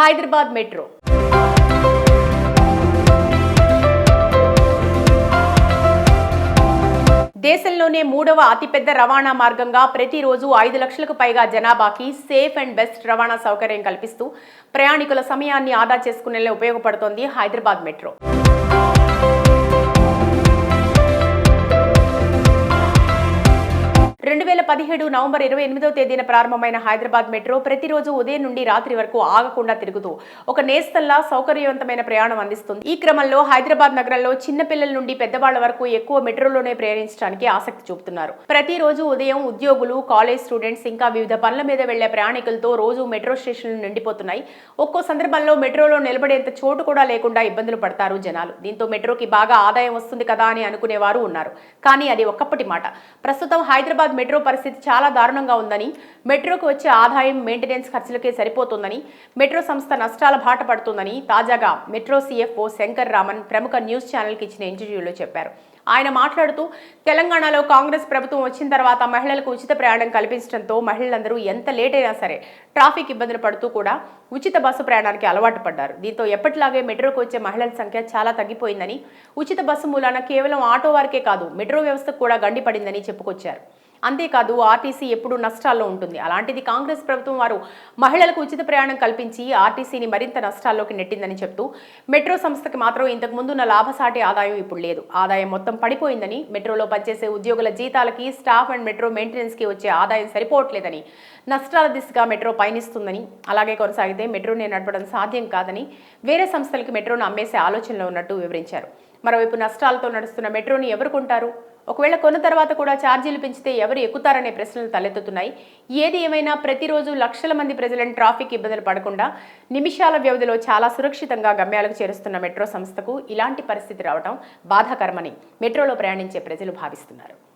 Hyderabad metro. దేశంలోనే మూడవ అతిపెద్ద రవాణా మార్గంగా ప్రతిరోజు ఐదు లక్షలకు పైగా జనాభాకి సేఫ్ అండ్ బెస్ట్ రవాణా సౌకర్యం కల్పిస్తూ ప్రయాణికుల సమయాన్ని ఆదా చేసుకునేలా ఉపయోగపడుతోంది హైదరాబాద్ మెట్రో. వేల పదిహేడు నవంబర్ ఇరవై ఎనిమిదో తేదీన ప్రారంభమైన హైదరాబాద్ మెట్రో ప్రతిరోజు ఉదయం నుండి రాత్రి వరకు ఆగకుండా తిరుగుతూ ఒక నేస్తల్లా సౌకర్యవంతమైన ప్రయాణం అందిస్తుంది. ఈ క్రమంలో హైదరాబాద్ నగరంలో చిన్న పిల్లల నుండి పెద్దవాళ్ళ వరకు ఎక్కువ మెట్రోలోనే ప్రయాణించడానికి ఆసక్తి చూపుతున్నారు. ప్రతిరోజు ఉదయం ఉద్యోగులు కాలేజ్ స్టూడెంట్స్ ఇంకా వివిధ పనుల మీద వెళ్ళే ప్రయాణికులతో రోజు మెట్రో స్టేషన్లు నిండిపోతున్నాయి. ఒక్కో సందర్భంలో మెట్రోలో నిలబడేంత చోటు కూడా లేకుండా ఇబ్బందులు పడతారు జనాలు. దీంతో మెట్రోకి బాగా ఆదాయం వస్తుంది కదా అని అనుకునేవారు ఉన్నారు. కానీ అది ఒక్కప్పటి మాట. ప్రస్తుతం హైదరాబాద్ మెట్రో పరిస్థితి చాలా దారుణంగా ఉందని మెట్రోకు వచ్చే ఆదాయం మెయింటెనెన్స్ ఖర్చులకే సరిపోతుందని మెట్రో సంస్థ నష్టాల బాట పడుతుందని తాజాగా మెట్రో సీఎఫ్ఓ శంకర్ రామన్ ప్రముఖ న్యూస్ ఛానల్కి ఇచ్చిన ఇంటర్వ్యూలో చెప్పారు. ఆయన మాట్లాడుతూ తెలంగాణలో కాంగ్రెస్ ప్రభుత్వం వచ్చిన తర్వాత మహిళలకు ఉచిత ప్రయాణం కల్పించడంతో మహిళలందరూ ఎంత లేట్ అయినా సరే ట్రాఫిక్ ఇబ్బందులు పడుతూ కూడా ఉచిత బస్సు ప్రయాణానికి అలవాటు పడ్డారు. దీంతో ఎప్పటిలాగే మెట్రోకు వచ్చే మహిళల సంఖ్య చాలా తగ్గిపోయిందని ఉచిత బస్సు మూలాన కేవలం ఆటో వారికే కాదు మెట్రో వ్యవస్థకు కూడా గండిపడిందని చెప్పుకొచ్చారు. అంతేకాదు ఆర్టీసీ ఎప్పుడూ నష్టాల్లో ఉంటుంది. అలాంటిది కాంగ్రెస్ ప్రభుత్వం వారు మహిళలకు ఉచిత ప్రయాణం కల్పించి ఆర్టీసీని మరింత నష్టాల్లోకి నెట్టిందని చెప్తూ మెట్రో సంస్థకి మాత్రం ఇంతకు ముందున్న లాభసాటి ఆదాయం ఇప్పుడు లేదు. ఆదాయం మొత్తం పడిపోయిందని మెట్రోలో పనిచేసే ఉద్యోగుల జీతాలకి స్టాఫ్ అండ్ మెట్రో మెయింటెనెన్స్కి వచ్చే ఆదాయం సరిపోవట్లేదని నష్టాల దిశగా మెట్రో పయనిస్తుందని అలాగే కొనసాగితే మెట్రోని నడపడం సాధ్యం కాదని వేరే సంస్థలకి మెట్రోను అమ్మేసే ఆలోచనలో ఉన్నట్టు వివరించారు. మరోవైపు నష్టాలతో నడుస్తున్న మెట్రోని ఎవరు కొంటారు? ఒకవేళ కొన్న తర్వాత కూడా ఛార్జీలు పెంచితే ఎవరు ఎక్కుతారనే ప్రశ్నలు తలెత్తుతున్నాయి. ఏది ఏమైనా ప్రతిరోజు లక్షల మంది ప్రజలను ట్రాఫిక్ ఇబ్బందులు పడకుండా నిమిషాల వ్యవధిలో చాలా సురక్షితంగా గమ్యాలకు చేరుస్తున్న మెట్రో సంస్థకు ఇలాంటి పరిస్థితి రావడం బాధాకరమని మెట్రోలో ప్రయాణించే ప్రజలు భావిస్తున్నారు.